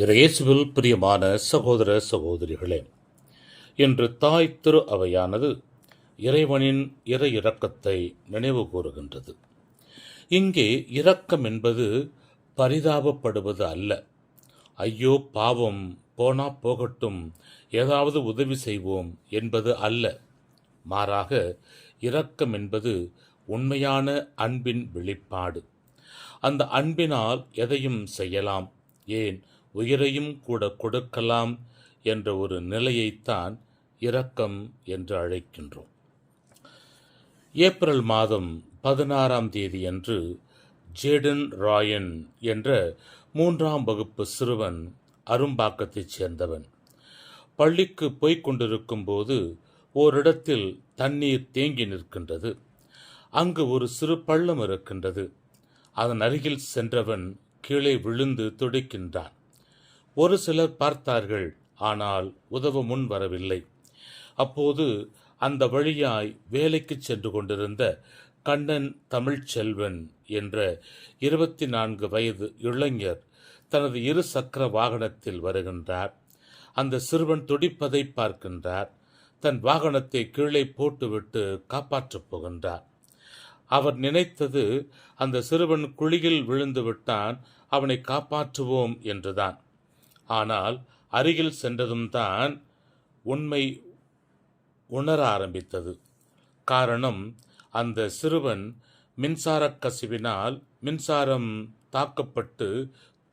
இறையேசுவில் பிரியமான சகோதர சகோதரிகளே இன்று தாய் திரு அவையானது இறைவனின் இறை இரக்கத்தை நினைவு கூறுகின்றது. இங்கே இரக்கம் என்பது பரிதாபப்படுவது அல்ல. ஐயோ பாவம் போனா போகட்டும் ஏதாவது உதவி செய்வோம் என்பது அல்ல. மாறாக இரக்கம் என்பது உண்மையான அன்பின் வெளிப்பாடு. அந்த அன்பினால் எதையும் செய்யலாம். ஏன்? உயிரையும் கூட கொடுக்கலாம் என்ற ஒரு நிலையைத்தான் இரக்கம் என்று அழைக்கின்றோம். ஏப்ரல் மாதம் பதினாறாம் தேதியன்று ஜேடன் ராயன் என்ற மூன்றாம் வகுப்பு சிறுவன் அரும்பாக்கத்தைச் சேர்ந்தவன். பள்ளிக்கு போய்க் கொண்டிருக்கும் போது ஓரிடத்தில் தண்ணீர் தேங்கி நிற்கின்றது. அங்கு ஒரு சிறு பள்ளம் இருக்கின்றது. அதன் அருகில் சென்றவன் கீழே விழுந்து துடிக்கின்றான். ஒரு சிலர் பார்த்தார்கள் ஆனால் உதவ முன் வரவில்லை. அப்போது அந்த வழியாய் வேலைக்கு சென்று கொண்டிருந்த கண்ணன் தமிழ்ச்செல்வன் என்ற இருபத்தி நான்கு வயது இளைஞர் தனது இரு சக்கர வாகனத்தில் வருகின்றார். அந்த சிறுவன் துடிப்பதை பார்க்கின்றார். தன் வாகனத்தை கீழே போட்டுவிட்டு காப்பாற்றப் போகின்றார். அவர் நினைத்தது அந்த சிறுவன் குழியில் விழுந்து விட்டான் அவனை காப்பாற்றுவோம் என்றுதான். ஆனால் அருகில் சென்றதும் தான் உண்மை உணர ஆரம்பித்தது. காரணம் அந்த சிறுவன் மின்சார கசிவினால் மின்சாரம் தாக்கப்பட்டு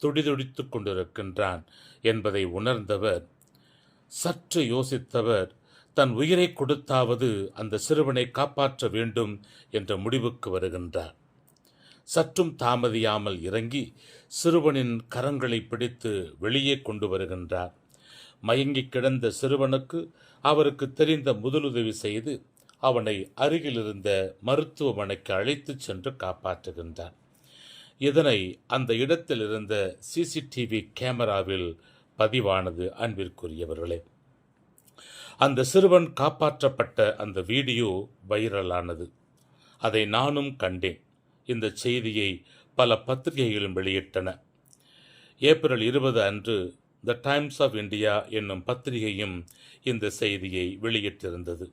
துடிதுடித்துக் கொண்டிருக்கின்றான் என்பதை உணர்ந்தவர் சற்று யோசித்தவர் தன் உயிரை கொடுத்தாவது அந்த சிறுவனை காப்பாற்ற வேண்டும் என்ற முடிவுக்கு வருகின்றார். சற்றும் தாமதியாமல் இறங்கி சிறுவனின் கரங்களை பிடித்து வெளியே கொண்டு வருகின்றார். மயங்கி கிடந்த சிறுவனுக்கு அவருக்கு தெரிந்த முதலுதவி செய்து அவனை அருகிலிருந்த மருத்துவமனைக்கு அழைத்துச் சென்று காப்பாற்றுகின்றார். இதனை அந்த இடத்தில் இருந்த சிசிடிவி கேமராவில் பதிவானது அன்பிற்குரியவர்களே. அந்த சிறுவன் காப்பாற்றப்பட்ட அந்த வீடியோ வைரலானது. அதை நானும் கண்டேன். இந்த செய்தியை பல பத்திரிகைகளும் வெளியிட்டன. ஏப்ரல் இருபது அன்று த டைம்ஸ் ஆஃப் இந்தியா என்னும் பத்திரிகையும் இந்த செய்தியை வெளியிட்டிருந்தது.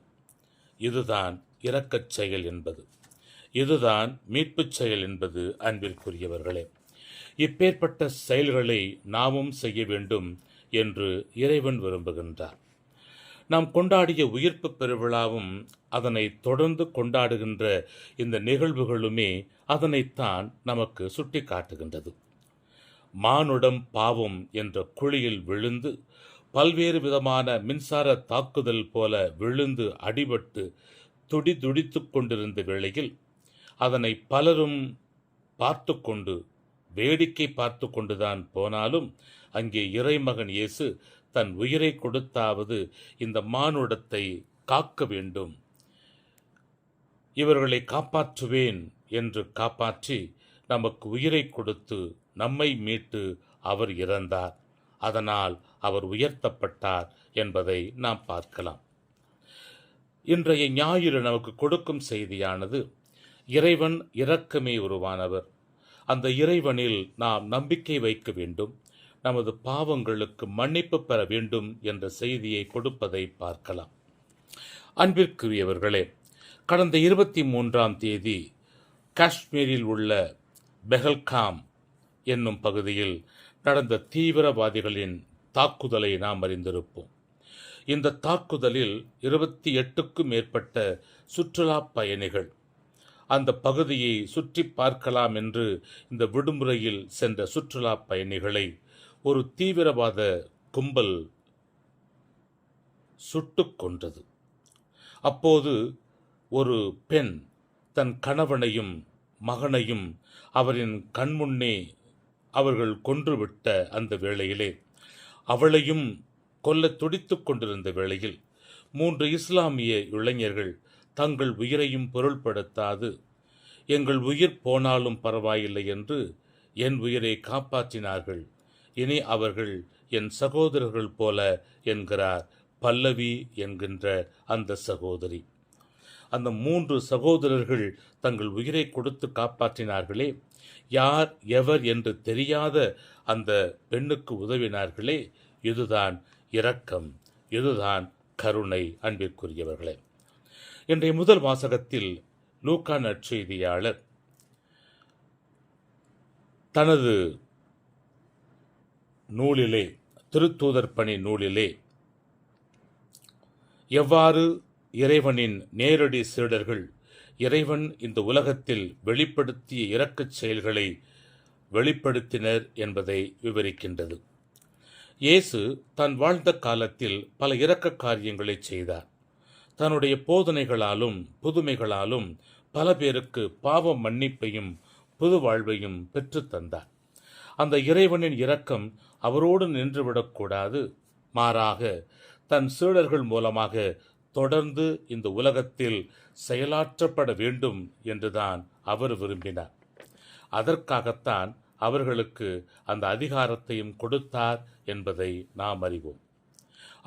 இதுதான் இரக்கச் செயல் என்பது. இதுதான் மீட்புச் செயல் என்பது அன்பிற்குரியவர்களே. இப்பேற்பட்ட செயல்களை நாமும் செய்ய வேண்டும் என்று இறைவன் விரும்புகின்றார். நாம் கொண்டாடிய உயிர்ப்பு பெருவிழாவும் அதனை தொடர்ந்து கொண்டாடுகின்ற இந்த நிகழ்வுகளுமே அதனைத்தான் நமக்கு சுட்டி காட்டுகின்றது மானுடம் பாவம் என்ற குழியில் விழுந்து பல்வேறு விதமான மின்சார தாக்குதல் போல விழுந்து அடிபட்டு துடி கொண்டிருந்த வேளையில் அதனை பலரும் பார்த்து கொண்டு வேடிக்கை பார்த்து கொண்டுதான் போனாலும் அங்கே இறைமகன் இயேசு தன் உயிரை கொடுத்தாவது இந்த மானுடத்தை காக்க வேண்டும். இவர்களை காப்பாற்றுவேன் என்று காப்பாற்றி நமக்கு உயிரை கொடுத்து நம்மை மீட்டு அவர் இறந்தார். அதனால் அவர் உயர்த்தப்பட்டார் என்பதை நாம் பார்க்கலாம். இன்றைய ஞாயிறு நமக்கு கொடுக்கும் செய்தியானது இறைவன் இரக்கமே உருவானவர். அந்த இறைவனில் நாம் நம்பிக்கை வைக்க வேண்டும். நமது பாவங்களுக்கு மன்னிப்பு பெற வேண்டும் என்ற செய்தியை கொடுப்பதை பார்க்கலாம். அன்பிற்குரியவர்களே கடந்த இருபத்தி மூன்றாம் தேதி காஷ்மீரில் உள்ள பெஹல்காம் என்னும் பகுதியில் நடந்த தீவிரவாதிகளின் தாக்குதலை நாம் அறிந்திருப்போம். இந்த தாக்குதலில் இருபத்தி எட்டுக்கும் மேற்பட்ட சுற்றுலா பயணிகள் அந்த பகுதியை சுற்றி பார்க்கலாம் என்று இந்த விடுமுறையில் சென்ற சுற்றுலா பயணிகளை ஒரு தீவிரவாத கும்பல் சுட்டுக் கொன்றது. அப்போது ஒரு பெண் தன் கணவனையும் மகனையும் அவரின் கண்முன்னே அவர்கள் கொன்றுவிட்ட அந்த வேளையிலே அவளையும் கொல்ல துடித்துக் கொண்டிருந்த வேளையில் மூன்று இஸ்லாமிய இளைஞர்கள் தங்கள் உயிரையும் பொருள்படுத்தாது எங்கள் உயிர் போனாலும் பரவாயில்லை என்று என் உயிரை காப்பாற்றினார்கள் இனி அவர்கள் என் சகோதரர்கள் போல என்கிறார். பல்லவி என்கின்ற அந்த சகோதரி. அந்த மூன்று சகோதரர்கள் தங்கள் உயிரை கொடுத்து காப்பாற்றினார்களே. யார் எவர் என்று தெரியாத அந்த பெண்ணுக்கு உதவினார்களே. இதுதான் இரக்கம். இதுதான் கருணை அன்பிற்குரியவர்களே. இன்றைய முதல் வாசகத்தில் லூக்கா நற்செய்தியாளர் தனது நூலிலே திருத்தூதர் பணி நூலிலே. எவ்வாறு இறைவனின் நேரடி சீடர்கள் இறைவன் இந்த உலகத்தில் வெளிப்படுத்திய இரக்கச் செயல்களை வெளிப்படுத்தினர் என்பதை விவரிக்கின்றது. இயேசு தான் வாழ்ந்த காலத்தில் பல இரக்க காரியங்களை செய்தார். தன்னுடைய போதனைகளாலும் புதுமைகளாலும் பல பேருக்கு பாவ மன்னிப்பையும் புது வாழ்வையும் பெற்றுத் தந்தார். அந்த இறைவனின் இரக்கம் அவரோடு நின்றுவிடக்கூடாது. மாறாக தன் சீடர்கள் மூலமாக தொடர்ந்து இந்த உலகத்தில் செயலாற்றப்பட வேண்டும் என்றுதான் அவர் விரும்பினார். அதற்காகத்தான் அவர்களுக்கு அந்த அதிகாரத்தையும் கொடுத்தார் என்பதை நாம் அறிவோம்.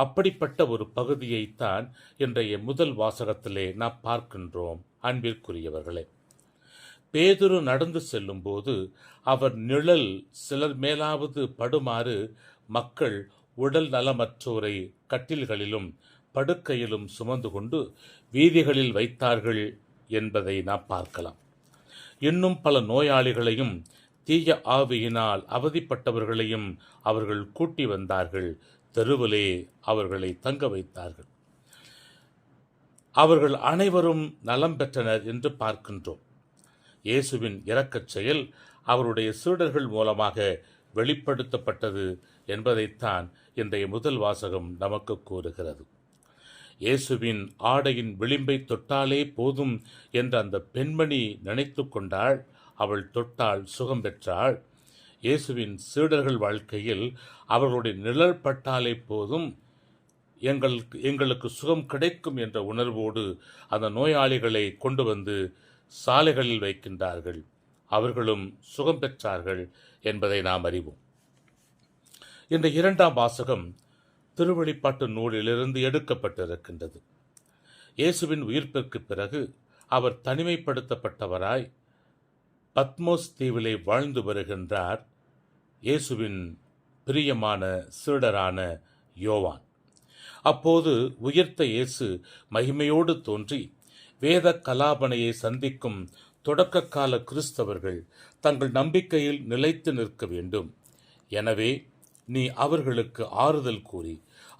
அப்படிப்பட்ட ஒரு பகுதியைத்தான் இன்றைய முதல் வாசகத்திலே நாம் பார்க்கின்றோம். அன்பிற்குரியவர்களே பேதுரு நடந்து செல்லும்போது அவர் நிழல் சிலர் மேலாவது படுமாறு மக்கள் உடல் நலமற்றோரை கட்டில்களிலும் படுக்கையிலும் சுமந்து கொண்டு வீதிகளில் வைத்தார்கள் என்பதை நாம் பார்க்கலாம். இன்னும் பல நோயாளிகளையும் தீய ஆவியினால் அவதிப்பட்டவர்களையும் அவர்கள் கூட்டி வந்தார்கள். தெருவிலே அவர்களை தங்க வைத்தார்கள். அவர்கள் அனைவரும் நலம் பெற்றனர் என்று பார்க்கின்றோம். இயேசுவின் இரக்கச் செயல் அவருடைய சீடர்கள் மூலமாக வெளிப்படுத்தப்பட்டது என்பதைத்தான் இன்றைய முதல் வாசகம் நமக்கு கூறுகிறது. இயேசுவின் ஆடையின் விளிம்பை தொட்டாலே போதும் என்று அந்த பெண்மணி நினைத்து கொண்டாள். அவள் தொட்டால் சுகம் பெற்றாள். இயேசுவின் சீடர்கள் வாழ்க்கையில் அவர்களுடைய நிழல் பட்டாலே போதும். எங்களுக்கு எங்களுக்கு சுகம் கிடைக்கும் என்ற உணர்வோடு அந்த நோயாளிகளை கொண்டு வந்து சாலைகளில் வைக்கின்றார்கள். அவர்களும் சுகம் பெற்றார்கள் என்பதை நாம் அறிவோம். இந்த இரண்டாம் வாசகம் திருவழிப்பாட்டு நூலிலிருந்து எடுக்கப்பட்டிருக்கின்றது. இயேசுவின் உயிர்ப்பிற்கு பிறகு அவர் தனிமைப்படுத்தப்பட்டவராய் பத்மோஸ் தீவிலே வாழ்ந்து வருகின்றார் இயேசுவின் பிரியமான சீடரான யோவான். அப்போது உயிர்த்த இயேசு மகிமையோடு தோன்றி வேத கலாபனையை சந்திக்கும் தொடக்க கால கிறிஸ்தவர்கள் தங்கள் நம்பிக்கையில் நிலைத்து நிற்க வேண்டும். எனவே நீ அவர்களுக்கு ஆறுதல் கூறி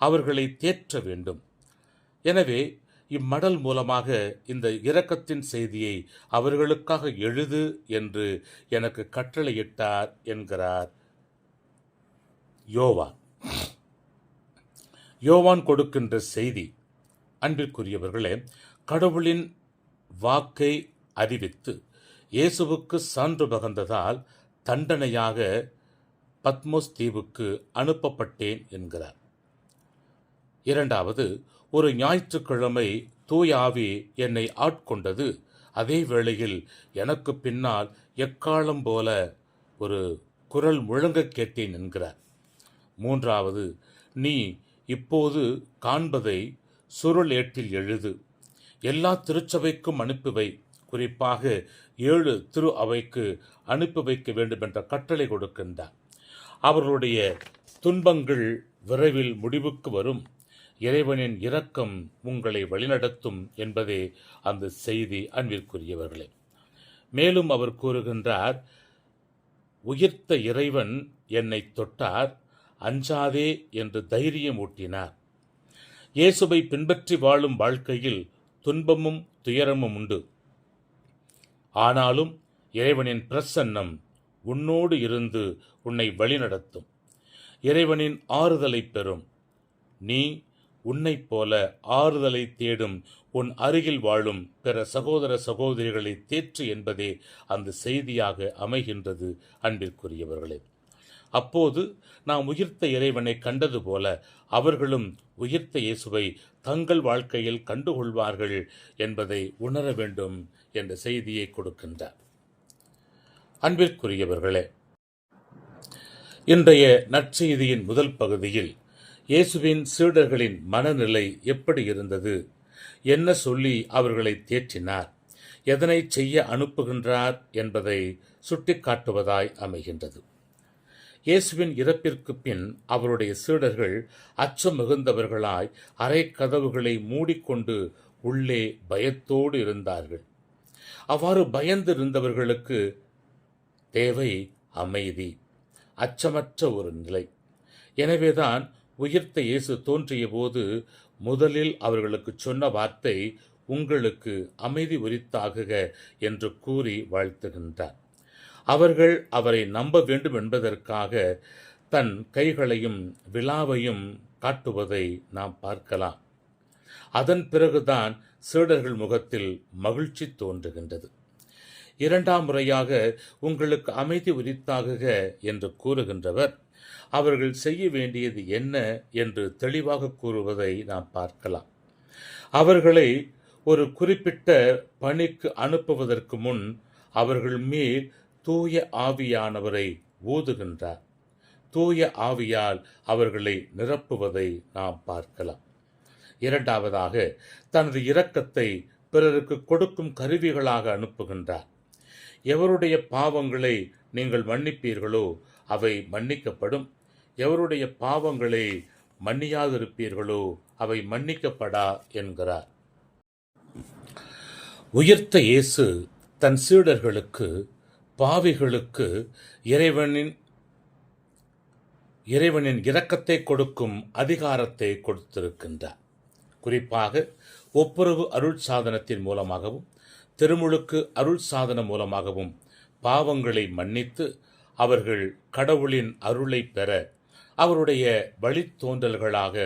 அவர்களை தேற்ற வேண்டும். எனவே இம்மடல் மூலமாக இந்த இரக்கத்தின் செய்தியை அவர்களுக்காக எழுது என்று எனக்கு கட்டளையிட்டார் என்கிறார் யோவான். யோவான் கொடுக்கின்ற செய்தி அன்பிற்குரியவர்களே கடவுளின் வாக்கை அறிவித்து இயேசுவுக்கு சான்று பகந்ததால் தண்டனையாக பத்மோஸ் தீவுக்கு அனுப்பப்பட்டேன் என்கிறார். இரண்டாவது ஒரு ஞாயிற்றுக்கிழமை தூயாவி என்னை ஆட்கொண்டது அதே வேளையில் எனக்கு பின்னால் எக்காலம் போல ஒரு குரல் முழங்கக் கேட்டேன் என்கிறார். மூன்றாவது நீ இப்போது காண்பதை சுருள் ஏட்டில் எழுது எல்லா திருச்சபைக்கும் அனுப்பி வை. குறிப்பாக ஏழு திரு அவைக்கு அனுப்பி வைக்க வேண்டும் என்ற கட்டளை கொடுக்கின்றார். அவர்களுடைய துன்பங்கள் விரைவில் முடிவுக்கு வரும். இறைவனின் இரக்கம் உங்களை வழிநடத்தும் என்பதே அந்த செய்தி அன்பிற்குரியவர்களே. மேலும் அவர் கூறுகின்றார் உயிர்த்த இறைவன் என்னை தொட்டார் அஞ்சாதே என்று தைரியம் ஊட்டினார். இயேசுவை பின்பற்றி வாழும் வாழ்க்கையில் துன்பமும் துயரமும் உண்டு. ஆனாலும் இறைவனின் பிரசன்னம் உன்னோடு இருந்து உன்னை வழிநடத்தும். இறைவனின் ஆறுதலை பெறும். நீ உன்னைப் போல ஆறுதலை தேடும் உன் அருகில் வாழும் பிற சகோதர சகோதரிகளை தேற்று என்பதே அந்த செய்தியாக அமைகின்றது அன்பிற்குரியவர்களே. அப்போது நாம் உயிர்த்த இறைவனை கண்டது போல அவர்களும் உயிர்த்த இயேசுவை தங்கள் வாழ்க்கையில் கண்டுகொள்வார்கள் என்பதை உணர வேண்டும் என்ற செய்தியை கொடுக்கின்றார். அன்பிற்குரியவர்களே இன்றைய நற்செய்தியின் முதல் பகுதியில் இயேசுவின் சீடர்களின் மனநிலை எப்படி இருந்தது? என்ன சொல்லி அவர்களை தேற்றினார்? எதனை செய்ய அனுப்புகின்றார் என்பதை சுட்டிக்காட்டுவதாய் அமைகின்றது. இயேசுவின் இறப்பிற்கு பின் அவருடைய சீடர்கள் அச்சம் மிகுந்தவர்களாய் அரை கதவுகளை மூடிக்கொண்டு உள்ளே பயத்தோடு இருந்தார்கள். அவ்வாறு பயந்து இருந்தவர்களுக்கு தேவை அமைதி அச்சமற்ற ஒரு நிலை. எனவேதான் உயிர்த்த இயேசு தோன்றிய போது முதலில் அவர்களுக்கு சொன்ன வார்த்தை உங்களுக்கு அமைதி உரித்தாகுக என்று கூறி வாழ்த்துகின்றார். அவர்கள் அவரை நம்ப வேண்டும் என்பதற்காக தன் கைகளையும் விழாவையும் காட்டுவதை நாம் பார்க்கலாம். அதன் பிறகுதான் சீடர்கள் முகத்தில் மகிழ்ச்சி தோன்றுகின்றது. இரண்டாம் முறையாக உங்களுக்கு அமைதி உரித்தாகுக என்று கூறுகின்றவர். அவர்கள் செய்ய வேண்டியது என்ன என்று தெளிவாக கூறுவதை நாம் பார்க்கலாம். அவர்களை ஒரு குறிப்பிட்ட பணிக்கு அனுப்புவதற்கு முன் அவர்கள் மேல் தூய ஆவியானவரை ஊதுகின்றார் தூய ஆவியால் அவர்களை நிரப்புவதை நாம் பார்க்கலாம். இரண்டாவதாக தனது இரக்கத்தை பிறருக்கு கொடுக்கும் கருவிகளாக அனுப்புகின்றார். எவருடைய பாவங்களை நீங்கள் மன்னிப்பீர்களோ அவை மன்னிக்கப்படும். எவருடைய பாவங்களை மன்னியாதிருப்பீர்களோ அவை மன்னிக்கப்படா என்கிறார். உயிர்த்த இயேசு தன் சீடர்களுக்கு பாவிகளுக்கு இறைவனின் இறைவனின் இரக்கத்தை கொடுக்கும் அதிகாரத்தை கொடுத்திருக்கின்றார். குறிப்பாக ஒப்புரவு அருள் சாதனத்தின் மூலமாகவும் திருமுழுக்கு அருள் சாதனம் மூலமாகவும் பாவங்களை மன்னித்து அவர்கள் கடவுளின் அருளை பெற அவருடைய வழித்தோன்றல்களாக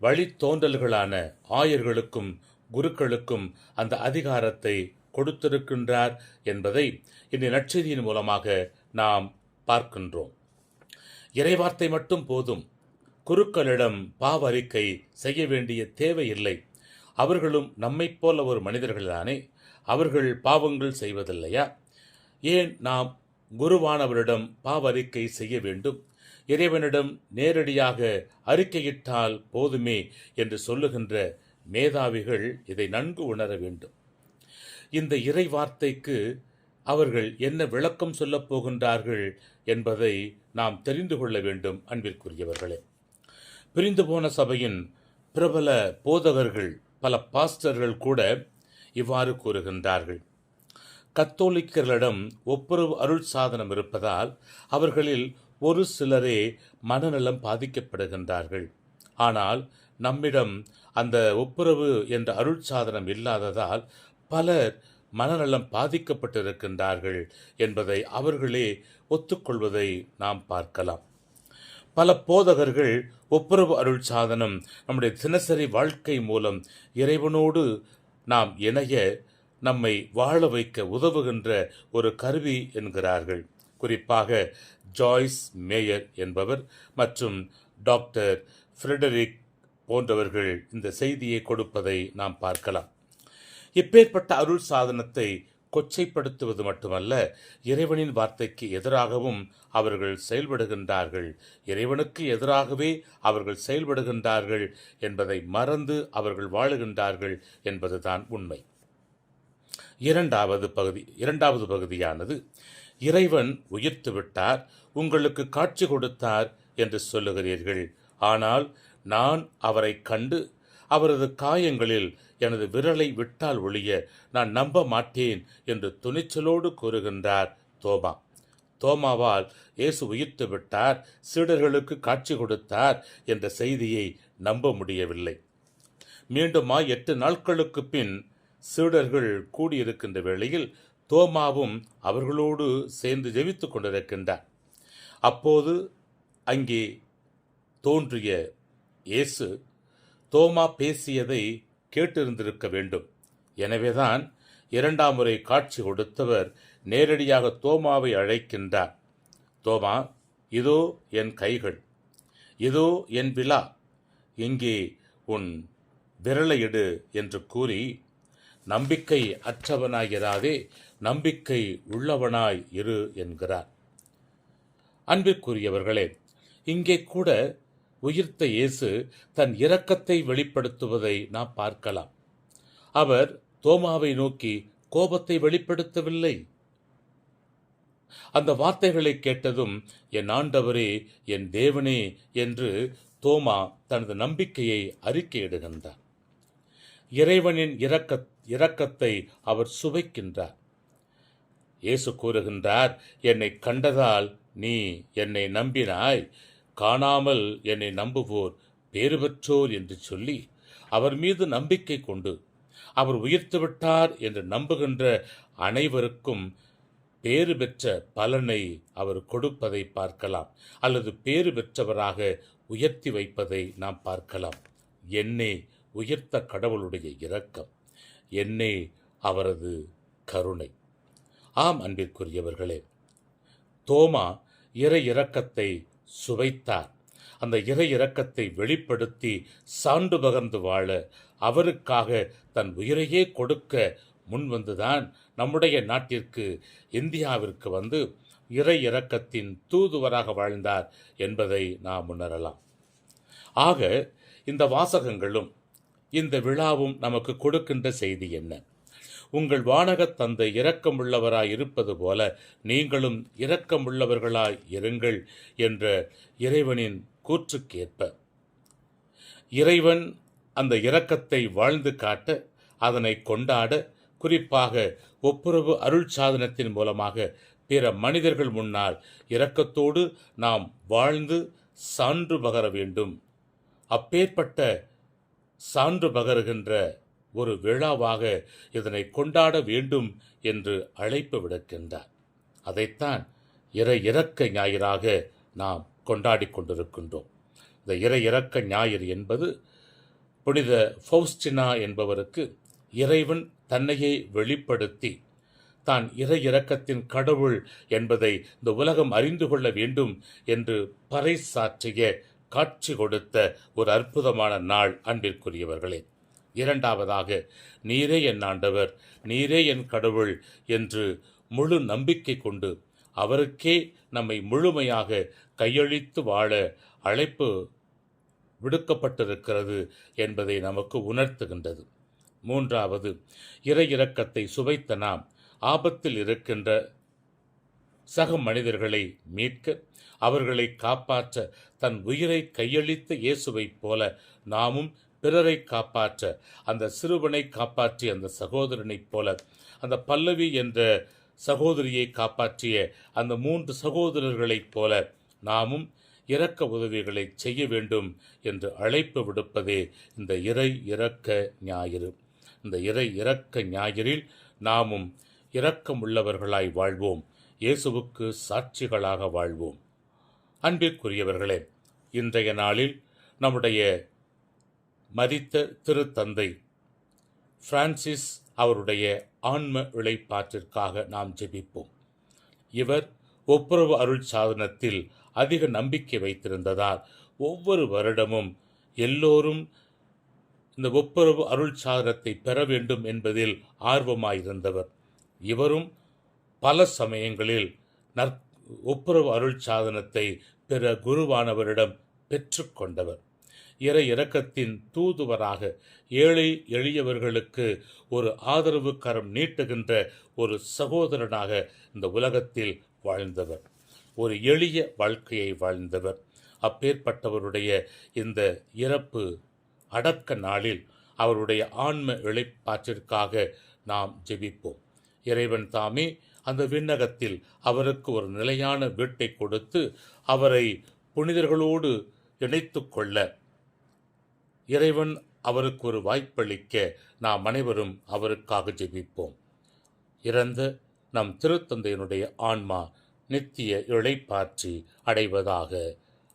வழித்தோன்றல்களான ஆயர்களுக்கும் குருக்களுக்கும் அந்த அதிகாரத்தை கொடுத்திருக்கின்றார் என்பதை இந்த நற்செய்தியின் மூலமாக நாம் பார்க்கின்றோம். இறைவார்த்தை மட்டும் போதும். குருக்களிடம் பாவ அறிக்கை செய்ய வேண்டிய தேவையில்லை அவர்களும் நம்மைப் போல ஒரு மனிதர்கள்தானே? அவர்கள் பாவங்கள் செய்வதில்லையா? ஏன் நாம் குருவானவரிடம் பாவ அறிக்கை செய்ய வேண்டும்? இறைவனிடம் நேரடியாக அறிக்கையிட்டால் போதுமே என்று சொல்லுகின்ற மேதாவிகள் இதை நன்கு உணர வேண்டும். இந்த இறை வார்த்தைக்கு அவர்கள் என்ன விளக்கம் சொல்லப் போகின்றார்கள் என்பதை நாம் தெரிந்து கொள்ள வேண்டும் அன்பிற்குரியவர்களே. பிரிந்து போன சபையின் பிரபல போதகர்கள் பல பாஸ்டர்கள் கூட இவ்வாறு கூறுகின்றார்கள். கத்தோலிக்கர்களிடம் ஒப்புரவு அருள் சாதனம் இருப்பதால் அவர்களில் ஒரு சிலரே மனநலம் பாதிக்கப்படுகின்றார்கள். ஆனால் நம்மிடம் அந்த ஒப்புரவு என்ற அருள் சாதனம் இல்லாததால் பலர் மனநலம் பாதிக்கப்பட்டிருக்கின்றார்கள் என்பதை அவர்களே ஒத்துக்கொள்வதை நாம் பார்க்கலாம். பல போதகர்கள் ஒப்புரவு அருள் சாதனம் நம்முடைய தினசரி வாழ்க்கை மூலம் இறைவனோடு நாம் இணைய நம்மை வாழ வைக்க உதவுகின்ற ஒரு கருவி என்கிறார்கள். குறிப்பாக ஜாய்ஸ் மேயர் என்பவர் மற்றும் டாக்டர் ஃப்ரெடரிக் போன்றவர்கள் இந்த செய்தியை கொடுப்பதை நாம் பார்க்கலாம். இப்பேற்பட்ட அருள் சாதனத்தை கொச்சைப்படுத்துவது மட்டுமல்ல இறைவனின் வார்த்தைக்கு எதிராகவும் அவர்கள் செயல்படுகின்றார்கள். இறைவனுக்கு எதிராகவே அவர்கள் செயல்படுகின்றார்கள் என்பதை மறந்து அவர்கள் வாழுகின்றார்கள் என்பதுதான் உண்மை. இரண்டாவது பகுதி இரண்டாவது பகுதியானது இறைவன் உயிர்த்து விட்டார் உங்களுக்கு காட்சி கொடுத்தார் என்று சொல்லுகிறீர்கள். ஆனால் நான் அவரை கண்டு அவரது காயங்களில் எனது விரலை விட்டால் ஒழிய நான் நம்ப மாட்டேன் என்று துணிச்சலோடு கூறுகின்றார் தோமா தோமாவால் இயேசு உயிர்த்து விட்டார் சீடர்களுக்கு காட்சி கொடுத்தார் என்ற செய்தியை நம்ப முடியவில்லை. மீண்டுமா எட்டு நாட்களுக்கு பின் சீடர்கள் கூடியிருக்கின்ற வேளையில் தோமாவும் அவர்களோடு சேர்ந்து ஜெபித்துக் கொண்டிருக்கின்றார். அப்போது அங்கே தோன்றிய இயேசு தோமா பேசியதை கேட்டிருந்திருக்க வேண்டும். எனவேதான் இரண்டாம் முறை காட்சி கொடுத்தவர் நேரடியாக தோமாவை அழைக்கின்றார். தோமா இதோ என் கைகள். இதோ என் விழா. இங்கே உன் விரலையிடு என்று கூறி நம்பிக்கை அற்றவனாயிராதே நம்பிக்கை உள்ளவனாய் இரு என்கிறார். அன்பிற்குரியவர்களே இங்கே கூட உயிர்த்த இயேசு தன் இரக்கத்தை வெளிப்படுத்துவதை நாம் பார்க்கலாம். அவர் தோமாவை நோக்கி கோபத்தை வெளிப்படுத்தவில்லை. அந்த வார்த்தைகளை கேட்டதும் என் ஆண்டவரே என் தேவனே என்று தோமா தனது நம்பிக்கையை அறிக்கையிடுகின்றார் இறைவனின் இரக்க இரக்கத்தை அவர் சுவைக்கின்றார். இயேசு கூறுகின்றார் என்னை கண்டதால் நீ என்னை நம்பினாய். காணாமல் என்னை நம்புவோர் பேறு பெற்றோர் என்று சொல்லி அவர் மீது நம்பிக்கை கொண்டு அவர் உயிர்த்துவிட்டார் என்று நம்புகின்ற அனைவருக்கும் பேறு பெற்ற பலனை அவர் கொடுப்பதை பார்க்கலாம் அல்லது பேறு பெற்றவராக உயர்த்தி வைப்பதை நாம் பார்க்கலாம். என்னே உயர்த்த கடவுளுடைய இரக்கம். என்னே அவரது கருணை. ஆம் அன்பிற்குரியவர்களே தோமா இறை இரக்கத்தை சுவைத்தார். அந்த இறை இரக்கத்தை வெளிப்படுத்தி சான்று பகர்ந்து வாழ அவருக்காக தன் உயிரையே கொடுக்க முன்வந்துதான் நம்முடைய நாட்டிற்கு இந்தியாவிற்கு வந்து இறை இரக்கத்தின் தூதுவராக வாழ்ந்தார் என்பதை நாம் உணரலாம். ஆக இந்த வாசகங்களும் இந்த விழாவும் நமக்கு கொடுக்கின்ற செய்தி என்ன? உங்கள் வானகத் தந்தை இரக்கமுள்ளவராய் இருப்பது போல நீங்களும் இரக்கமுள்ளவர்களாய் இருங்கள் என்ற இறைவனின் கூற்றுக்கேற்ப. இறைவன் அந்த இரக்கத்தை வாழ்ந்து காட்ட அதனை கொண்டாட குறிப்பாக ஒப்புரவு அருள் சாதனத்தின் மூலமாக பிற மனிதர்கள் முன்னால் இரக்கத்தோடு நாம் வாழ்ந்து சான்று பகர வேண்டும். அப்பேற்பட்ட சான்று பகருகின்ற ஒரு விழாவாக இதனை கொண்டாட வேண்டும் என்று அழைப்பு விடுக்கின்றார். அதைத்தான் இறை இறக்க ஞாயிறாக நாம் கொண்டாடி கொண்டிருக்கின்றோம். இந்த இறை இறக்க ஞாயிறு என்பது புனித ஃபௌஸ்டினா என்பவருக்கு இறைவன் தன்னையே வெளிப்படுத்தி தான் இறை இறக்கத்தின் கடவுள் என்பதை இந்த உலகம் அறிந்து கொள்ள வேண்டும் என்று பறைசாற்றிய காட்சி கொடுத்த ஒரு அற்புதமான நாள் அன்பிற்குரியவர்களே. இரண்டாவதாக நீரே என் ஆண்டவர் நீரே என் கடவுள் என்று முழு நம்பிக்கை கொண்டு அவருக்கே நம்மை முழுமையாக கையளித்து வாழ அழைப்பு விடுக்கப்பட்டிருக்கிறது என்பதை நமக்கு உணர்த்துகின்றது. மூன்றாவது இறை இரக்கத்தை சுவைத்த நாம் ஆபத்தில் இருக்கின்ற சக மனிதர்களை மீட்க அவர்களை காப்பாற்ற தன் உயிரை கையளித்த இயேசுவைப் போல நாமும் பிறரை காப்பாற்ற அந்த சிறுவனை காப்பாற்றிய அந்த சகோதரனைப் போல அந்த பல்லவி என்ற சகோதரியை காப்பாற்றிய அந்த மூன்று சகோதரர்களைப் போல நாமும் இரக்க உதவிகளை செய்ய வேண்டும் என்று அழைப்பு விடுப்பதே இந்த இறை இரக்க ஞாயிறு. இந்த இறை இரக்க ஞாயிறில் நாமும் இரக்கமுள்ளவர்களாய் வாழ்வோம். இயேசுவுக்கு சாட்சிகளாக வாழ்வோம். அன்பிற்குரியவர்களே இன்றைய நாளில் நம்முடைய மதித்த திருத்தந்தை. பிரான்சிஸ் அவருடைய ஆன்ம இழைப்பாற்றிற்காக நாம் ஜெபிப்போம். இவர் ஒப்புரவு அருள் சாதனத்தில் அதிக நம்பிக்கை வைத்திருந்ததால் ஒவ்வொரு வருடமும் எல்லோரும் இந்த ஒப்புரவு அருள் சாதனத்தை பெற வேண்டும் என்பதில் ஆர்வமாயிருந்தவர். இவரும் பல சமயங்களில் நற் ஒப்புரவு அருள் சாதனத்தை பிற குருவானவரிடம் பெற்றுக்கொண்டவர் இறை இரக்கத்தின் தூதுவராக ஏழை எளியவர்களுக்கு ஒரு ஆதரவு கரம் நீட்டுகின்ற ஒரு சகோதரனாக இந்த உலகத்தில் வாழ்ந்தவர். ஒரு எளிய வாழ்க்கையை வாழ்ந்தவர். அப்பேற்பட்டவருடைய இந்த இறப்பு அடக்க நாளில் அவருடைய ஆன்ம இழைப்பாற்றிற்காக நாம் ஜெபிப்போம். இறைவன் தாமே அந்த விண்ணகத்தில் அவருக்கு ஒரு நிலையான வீட்டை கொடுத்து அவரை புனிதர்களோடு இணைத்து கொள்ள இறைவன் அவருக்கு ஒரு வாய்ப்பளிக்க நாம் அனைவரும் அவருக்காக ஜெபிப்போம். இறந்த நம் திருத்தந்தையினுடைய ஆன்மா நித்திய இழைப்பாற்றி அடைவதாக